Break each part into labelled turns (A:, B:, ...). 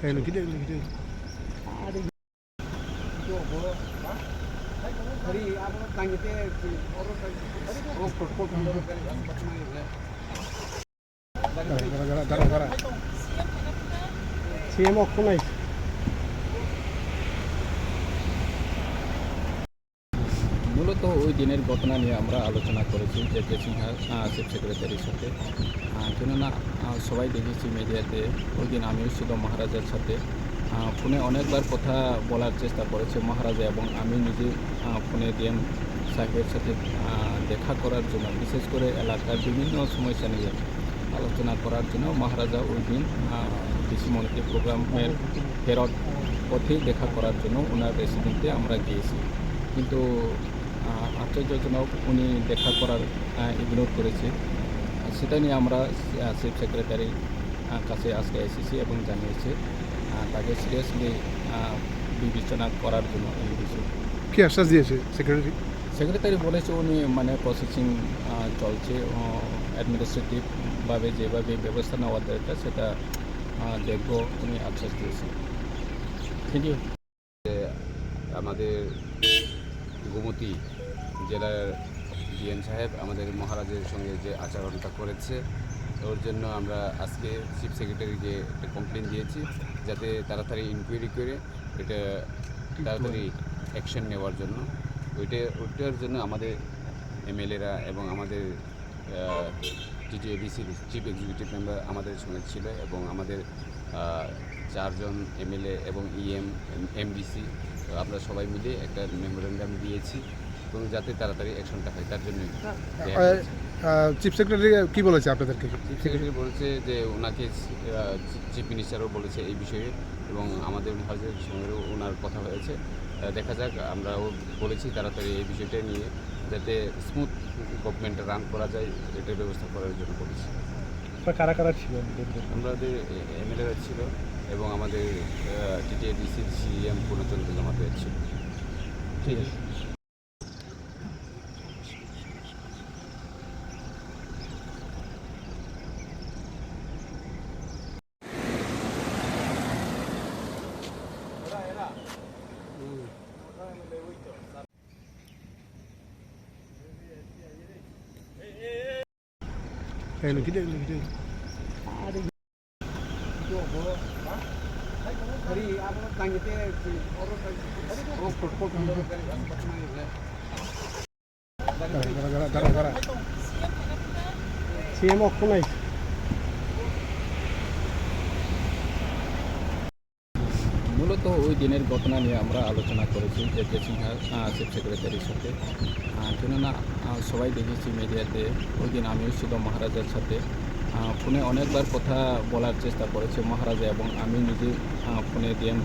A: এগুলো কি এগুলো কি গাড়া গাড়া সিএম অক্ষ নাই
B: মূলত ওই দিনের ঘটনা নিয়ে আমরা আলোচনা করেছি যে জেসিংহা চিফ সেক্রেটারির সাথে। কেননা সবাই দেখেছি মিডিয়াতে, ওই দিন আমিও ছিল মহারাজার সাথে। ফোনে অনেকবার কথা বলার চেষ্টা করেছে মহারাজা এবং আমি নিজে ফোনে ডিএম সাহেবের সাথে দেখা করার জন্য, বিশেষ করে এলাকার বিভিন্ন সমস্যা নিয়ে আলোচনা করার জন্য মহারাজা ওই দিন ডিসি মন্ত্রী প্রোগ্রামের ফেরত পথেই দেখা করার জন্য ওনার রেসিডেন্টে আমরা গিয়েছি। কিন্তু আশ্চর্যজনক উনি দেখা করার ইগনোর করেছে। সেটা নিয়ে আমরা চিফ সেক্রেটারির কাছে আজকে এসেছি এবং জানিয়েছি। তাকে সিরিয়াসলি বিবেচনা করার জন্য এই বিষয়ে।
A: কি আশ্বাস দিয়েছে সেক্রেটারি
B: সেক্রেটারি বলেছে উনি মানে প্রসেসিং চলছে অ্যাডমিনিস্ট্রেটিভভাবে যেভাবে ব্যবস্থা নেওয়া দরকার সেটা দেখব উনি আশ্বাস দিয়েছেন। থ্যাংক ইউ
C: আমাদের গোমতী জেলার ডিএম সাহেব আমাদের মহারাজের সঙ্গে যে আচরণটা করেছে, ওর জন্য আমরা আজকে চিফ সেক্রেটারিকে একটা কমপ্লেন দিয়েছি, যাতে তাড়াতাড়ি ইনকোয়ারি করে এটা তাড়াতাড়ি অ্যাকশন নেওয়ার জন্য। ওইটা, ওইটার জন্য আমাদের এমএলএরা এবং আমাদের টিটিএডিসির চিফ এক্সিকিউটিভ মেম্বার আমাদের সঙ্গে ছিল এবং আমাদের চারজন এমএলএ এবং E ইএম এমডিসি আমরা সবাই মিলে একটা মেমোরেন্ডাম দিয়েছি। এবং যাতে তাড়াতাড়ি অ্যাকশনটা হয় তার জন্যই।
A: চিফ সেক্রেটারি কি বলেছে আপনাদেরকে?
C: চিফ সেক্রেটারি বলেছে যে ওনাকে চিফ মিনিস্টারও বলেছে এই বিষয়ে এবং আমাদের মহারাজের সঙ্গেও ওনার কথা হয়েছে। দেখা যাক আমরাও বলেছি তাড়াতাড়ি এই বিষয়টা নিয়ে যাতে স্মুথ গভর্নমেন্ট রান করা যায় এটার ব্যবস্থা করার জন্য বলেছি।
A: কারা কারা ছিল
C: আমাদের এমএলএরা ছিল এবং আমাদের টিটিএডিসির সিএম পূর্ণচন্দ্র জমাতে ছিল। ঠিক আছে।
A: এগুলো কি এগুলো কি গাড়া গাড়া গাড়া সিএম অক্ষ নাই
B: মূলত ওই দিনের ঘটনা নিয়ে আমরা আলোচনা করেছি যে জেসিংহা চিফ সেক্রেটারির সাথে। কেননা সবাই দেখেছি মিডিয়াতে, ওই দিন আমিও ছিল মহারাজার সাথে। ফোনে অনেকবার কথা বলার চেষ্টা করেছে মহারাজা এবং আমি নিজে ফোনে ডিএম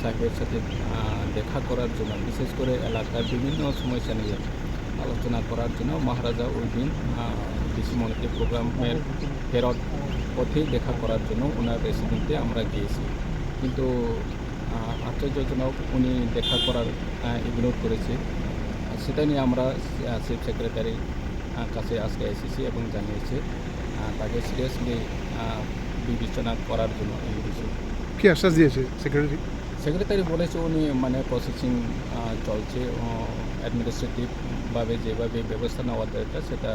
B: সাহেবের সাথে দেখা করার জন্য, বিশেষ করে এলাকার বিভিন্ন সমস্যা নিয়ে আলোচনা করার জন্য মহারাজা ওই দিন ডিসি মনিতে প্রোগ্রামের ফেরত পথে দেখা করার জন্য ওনার রেসিডেন্টে আমরা গিয়েছি। কিন্তু আশ্চর্যজনক উনি দেখা করার ইগনোর করেছে। সেটা নিয়ে আমরা চিফ সেক্রেটারির কাছে আজকে এসেছি এবং জানিয়েছি। তাকে সিরিয়াসলি বিবেচনা করার জন্য এই বিষয়ে।
A: কি আশ্বাস দিয়েছে সেক্রেটারি
B: সেক্রেটারি বলেছে উনি মানে প্রসেসিং চলছে অ্যাডমিনিস্ট্রেটিভভাবে যেভাবে ব্যবস্থা নেওয়া দরকার সেটা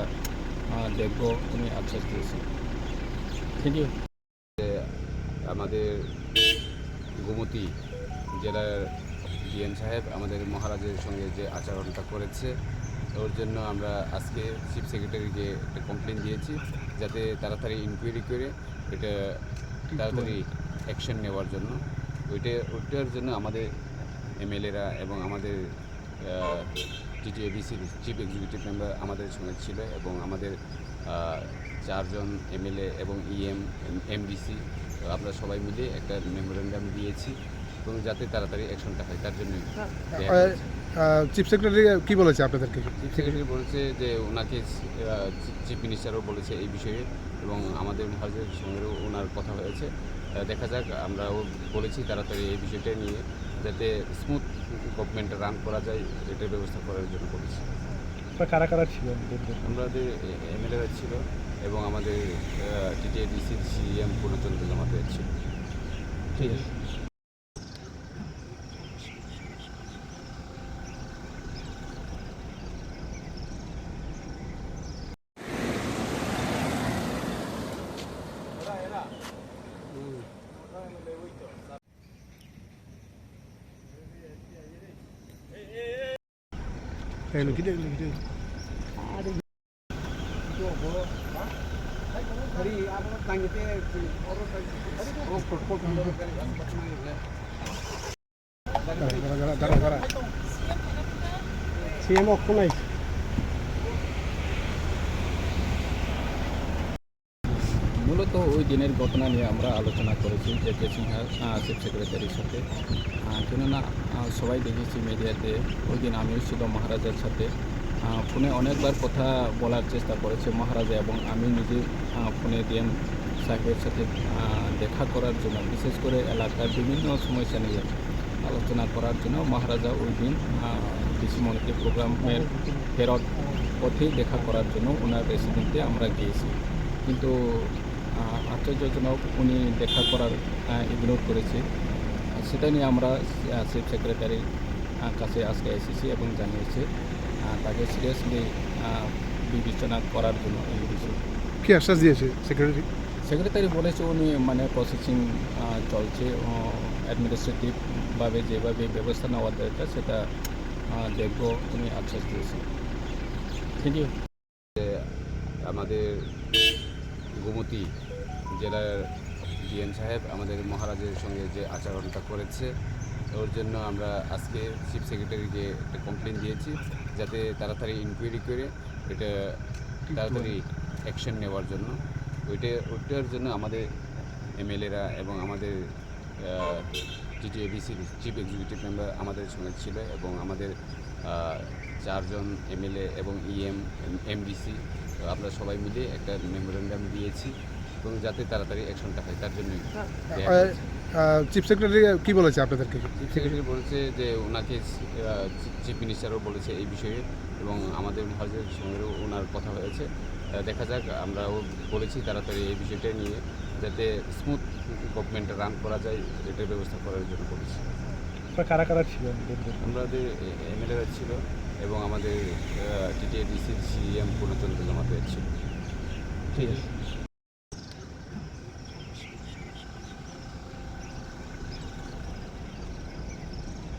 B: দেখব উনি আশ্বাস দিয়েছেন। থ্যাংক ইউ
C: আমাদের গোমতী জেলার ডিএম সাহেব আমাদের মহারাজের সঙ্গে যে আচরণটা করেছে, ওর জন্য আমরা আজকে চিফ সেক্রেটারিকে একটা কমপ্লেন দিয়েছি, যাতে তাড়াতাড়ি ইনকোয়ারি করে এটা তাড়াতাড়ি অ্যাকশন নেওয়ার জন্য। ওইটা, ওইটার জন্য আমাদের এমএলএরা এবং আমাদের টিটিএডিসির চিফ এক্সিকিউটিভ মেম্বার আমাদের সঙ্গে ছিল এবং আমাদের চারজন এমএলএ এবং E ইএম এমডিসি আমরা সবাই মিলে একটা মেমোরেন্ডাম দিয়েছি এবং যাতে তাড়াতাড়ি অ্যাকশনটা হয় তার হয়েছে।
A: চিফ সেক্রেটারি কি বলেছে আপনাদেরকে?
C: চিফ সেক্রেটারি বলেছে যে ওনাকে চিফ মিনিস্টারও বলেছে এই বিষয়ে এবং আমাদের মহারাজের সঙ্গেও ওনার কথা হয়েছে। দেখা যাক আমরাও বলেছি তাড়াতাড়ি এই বিষয়টা নিয়ে যাতে স্মুথ গভর্নমেন্ট রান করা যায় এটার ব্যবস্থা করার জন্য বলেছি।
A: কারা কারা ছিল
C: আমাদের এমএলএরা ছিল। এবং আমাদের টিটিএডিসির সিএম পূর্ণচন্দ্র জমাতে ছিল
A: ঠিক আছে এগুলো কি দেখলি কি দেখলি গাড়া গাড়া গাড়া সিএম অক্ষ নাই
B: মূলত ওই দিনের ঘটনা নিয়ে আমরা আলোচনা করেছি যে জেসিংহার চিফ সেক্রেটারির সাথে। কেননা সবাই দেখেছি মিডিয়াতে ওই দিন আমিও ছিল মহারাজার সাথে। ফোনে অনেকবার কথা বলার চেষ্টা করেছে মহারাজা এবং আমি নিজে ফোনে ডিএম সাহেবের সাথে দেখা করার জন্য, বিশেষ করে এলাকার বিভিন্ন সমস্যা নিয়ে আলোচনা করার জন্য মহারাজা ওই দিন কৃষি মন্ত্রী প্রোগ্রামের ফেরত পথেই দেখা করার জন্য ওনার রেসিডেন্টে আমরা গিয়েছি। কিন্তু আশ্চর্যজনক উনি দেখা করার ইগনোর করেছে। সেটা নিয়ে আমরা চিফ সেক্রেটারির কাছে আজকে এসেছি এবং জানিয়েছি। তাকে সিরিয়াসলি বিবেচনা করার জন্য এই বিষয়ে।
A: কি আশ্বাস দিয়েছে সেক্রেটারি
B: সেক্রেটারি বলেছে উনি মানে প্রসেসিং চলছে অ্যাডমিনিস্ট্রেটিভভাবে যেভাবে ব্যবস্থা নেওয়া দরকার সেটা দেখব উনি আশ্বাস দিয়েছেন। থ্যাংক ইউ
C: আমাদের গোমতী জেলার ডিএম সাহেব আমাদের মহারাজের সঙ্গে যে আচরণটা করেছে ওর জন্য আমরা আজকে চিফ সেক্রেটারিকে একটা কমপ্লেন দিয়েছি যাতে তাড়াতাড়ি ইনকোয়ারি করে এটা তাড়াতাড়ি অ্যাকশন নেওয়ার জন্য। ওইটা ওইটার জন্য আমাদের এমএলএরা এবং আমাদের টিটিএডিসির চিফ এক্সিকিউটিভ মেম্বার আমাদের সঙ্গে ছিল এবং আমাদের চারজন এমএলএ এবং E ইএম এমডিসি আমরা সবাই মিলে একটা মেমোরেন্ডাম দিয়েছি। এবং যাতে তাড়াতাড়ি অ্যাকশনটা হয় তার জন্যই হয়েছে।
A: চিফ সেক্রেটারি কি বলেছে আপনাদেরকে?
C: চিফ সেক্রেটারি বলেছে যে ওনাকে চিফ মিনিস্টারও বলেছে এই বিষয়ে এবং আমাদের মহারাজের সঙ্গেও ওনার কথা হয়েছে। দেখা যাক আমরাও বলেছি তাড়াতাড়ি এই বিষয়টা নিয়ে যাতে স্মুথ গভর্নমেন্ট রান করা যায় এটার ব্যবস্থা করার জন্য বলেছি।
A: কারা কারা ছিল
C: আমাদের এমএলএরা ছিল এবং আমাদের টিটিএডিসির সিএম পূর্ণচন্দ্র জমাতে ছিল।
A: ঠিক আছে।